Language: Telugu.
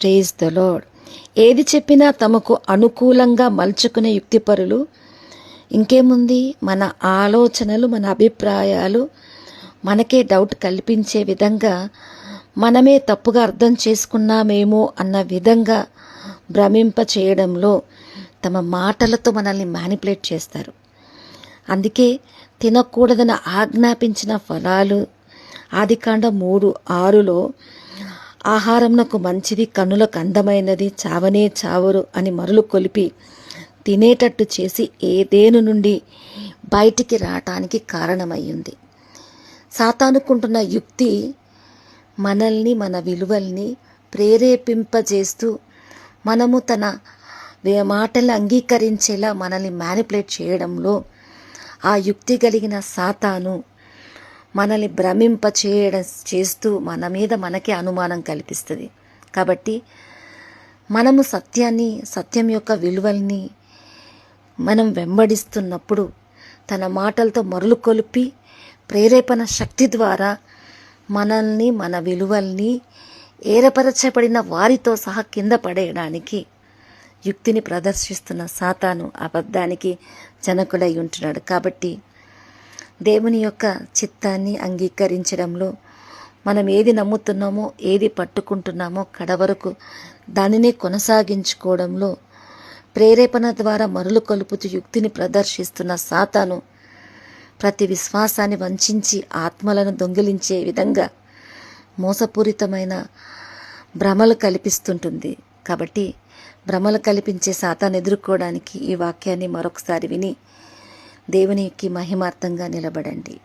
ప్రేజ్ ద లోడ్ ఏది చెప్పినా తమకు అనుకూలంగా మలుచుకునే యుక్తిపరులు ఇంకేముంది? మన ఆలోచనలు మన అభిప్రాయాలు మనకే డౌట్ కల్పించే విధంగా మనమే తప్పుగా అర్థం చేసుకున్నామేమో అన్న విధంగా భ్రమింప చేయడంలో తమ మాటలతో మనల్ని మ్యానిపులేట్ చేస్తారు. అందుకే తినకూడదని ఆజ్ఞాపించిన ఫలాలు ఆదికాండ మూడు ఆరులో ఆహారంనకు మంచిది కన్నులకు అందమైనది చావనే చావరు అని మరులు కొలిపి తినేటట్టు చేసి ఏదేను నుండి బయటికి రావటానికి కారణమయ్యింది. సాతానుకుంటున్న యుక్తి మనల్ని మన విలువల్ని ప్రేరేపింపజేస్తూ మనము తన మాటలు అంగీకరించేలా మనల్ని మ్యానిపులేట్ చేయడంలో ఆ యుక్తి కలిగిన సాతాను మనల్ని భ్రమింప చేయడం చేస్తూ మన మీద మనకే అనుమానం కల్పిస్తుంది కాబట్టి మనము సత్యాన్ని సత్యం యొక్క విలువల్ని మనం వెంబడిస్తున్నప్పుడు తన మాటలతో మరులు కొలిపి ప్రేరేపణ శక్తి ద్వారా మనల్ని మన విలువల్ని ఏరపరచబడిన వారితో సహా కింద పడేయడానికి యుక్తిని ప్రదర్శిస్తున్న సాతాను అబద్ధానికి జనకుడై ఉంటున్నాడు. కాబట్టి దేవుని యొక్క చిత్తాన్ని అంగీకరించడంలో మనం ఏది నమ్ముతున్నామో ఏది పట్టుకుంటున్నామో కడవరకు దానిని కొనసాగించుకోవడంలో ప్రేరేపణ ద్వారా మరులు కలుపుతూ యుక్తిని ప్రదర్శిస్తున్న సాతాను ప్రతి విశ్వాసాన్ని వంచించి ఆత్మలను దొంగిలించే విధంగా మోసపూరితమైన భ్రమలు కల్పిస్తుంటుంది. కాబట్టి భ్రమలు కల్పించే సాతాన్ని ఎదుర్కోవడానికి ఈ వాక్యాన్ని మరొకసారి విని దేవునికి మహిమార్థంగా నిలబడండి.